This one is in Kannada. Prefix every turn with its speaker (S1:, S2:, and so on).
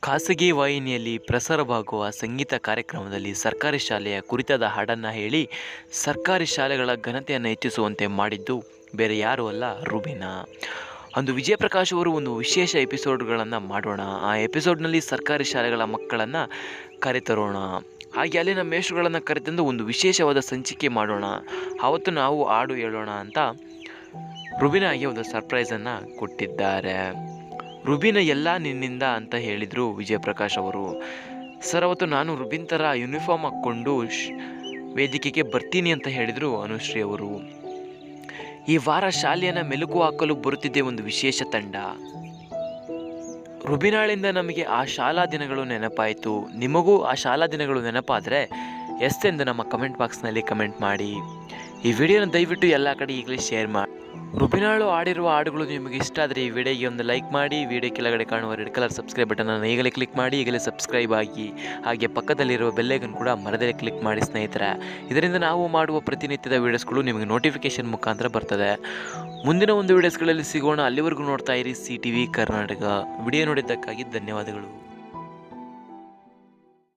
S1: ಖಾಸಗಿ ವಾಹಿನಿಯಲ್ಲಿ ಪ್ರಸಾರವಾಗುವ ಸಂಗೀತ ಕಾರ್ಯಕ್ರಮದಲ್ಲಿ ಸರ್ಕಾರಿ ಶಾಲೆಯ ಕುರಿತಾದ ಹಾಡನ್ನು ಹೇಳಿ ಸರ್ಕಾರಿ ಶಾಲೆಗಳ ಘನತೆಯನ್ನು ಹೆಚ್ಚಿಸುವಂತೆ ಮಾಡಿದ್ದು ಬೇರೆ ಯಾರೂ ಅಲ್ಲ ರುಬಿನಾ. ಅಂದು ವಿಜಯಪ್ರಕಾಶ್ ಅವರು ಒಂದು ವಿಶೇಷ ಎಪಿಸೋಡ್ಗಳನ್ನು ಮಾಡೋಣ. ಆ ಎಪಿಸೋಡ್ನಲ್ಲಿ ಸರ್ಕಾರಿ ಶಾಲೆಗಳ ಮಕ್ಕಳನ್ನು ಕರೆತರೋಣ. ಹಾಗೆ ಅಲ್ಲಿನ ಮೇಷ್ಟ್ರುಗಳನ್ನು ಕರೆತಂದು ಒಂದು ವಿಶೇಷವಾದ ಸಂಚಿಕೆ ಮಾಡೋಣ. ಆವತ್ತು ನಾವು ಹಾಡು ಹೇಳೋಣ ಅಂತ ರುಬಿನಾಗೆ ಒಂದು ಸರ್ಪ್ರೈಸನ್ನು ಕೊಟ್ಟಿದ್ದಾರೆ. ರುಬಿನ ಎಲ್ಲ ನಿನ್ನಿಂದ ಅಂತ ಹೇಳಿದರು ವಿಜಯಪ್ರಕಾಶ್ ಅವರು. ಸರ್, ಅವತ್ತು ನಾನು ರುಬಿನ್ ಥರ ಯೂನಿಫಾರ್ಮ್ ಹಾಕ್ಕೊಂಡು ವೇದಿಕೆಗೆ ಬರ್ತೀನಿ ಅಂತ ಹೇಳಿದರು ಅನುಶ್ರೀ ಅವರು. ಈ ವಾರ ಶಾಲೆಯನ್ನು ಮೆಲುಕು ಹಾಕಲು ಬರುತ್ತಿದ್ದೆ ಒಂದು ವಿಶೇಷ ತಂಡ. ರುಬಿನಾಳಿಂದ ನಮಗೆ ಆ ಶಾಲಾ ದಿನಗಳು ನೆನಪಾಯಿತು. ನಿಮಗೂ ಆ ಶಾಲಾ ದಿನಗಳು ನೆನಪಾದರೆ, ಎಸ್ ಎಂದು ನಮ್ಮ ಕಮೆಂಟ್ ಬಾಕ್ಸ್ನಲ್ಲಿ ಕಮೆಂಟ್ ಮಾಡಿ. ಈ ವಿಡಿಯೋನ ದಯವಿಟ್ಟು ಎಲ್ಲ ಕಡೆ ಈಗಲೇ ಶೇರ್ ಮಾಡಿ ರುಬಿನಾಳು ಆಡಿರುವ ಹಾಡುಗಳು ನಿಮಗೆ ಇಷ್ಟ ಆದರೆ ಈ ವಿಡಿಯೋಗೆ ಒಂದು ಲೈಕ್ ಮಾಡಿ ವಿಡಿಯೋ ಕೆಳಗಡೆ ಕಾಣುವ ರೆಡ್ ಕಲರ್ ಸಬ್ಸ್ಕ್ರೈಬ್ ಬಟನನ್ನು ಈಗಲೇ ಕ್ಲಿಕ್ ಮಾಡಿ, ಈಗಲೇ ಸಬ್ಸ್ಕ್ರೈಬ್ ಆಗಿ. ಹಾಗೆ ಪಕ್ಕದಲ್ಲಿರುವ ಬೆಲ್ಲೈಕನ್ ಕೂಡ ಮರದಲ್ಲೇ ಕ್ಲಿಕ್ ಮಾಡಿ ಸ್ನೇಹಿತರ. ಇದರಿಂದ ನಾವು ಮಾಡುವ ಪ್ರತಿನಿತ್ಯದ ವೀಡಿಯೋಸ್ಗಳು ನಿಮಗೆ ನೋಟಿಫಿಕೇಶನ್ ಮುಖಾಂತರ ಬರ್ತದೆ. ಮುಂದಿನ ಒಂದು ವೀಡಿಯೋಸ್ಗಳಲ್ಲಿ ಸಿಗೋಣ. ಅಲ್ಲಿವರೆಗೂ ನೋಡ್ತಾ ಇರಿ C T V Karnataka video ನೋಡಿದ್ದಕ್ಕಾಗಿ ಧನ್ಯವಾದಗಳು.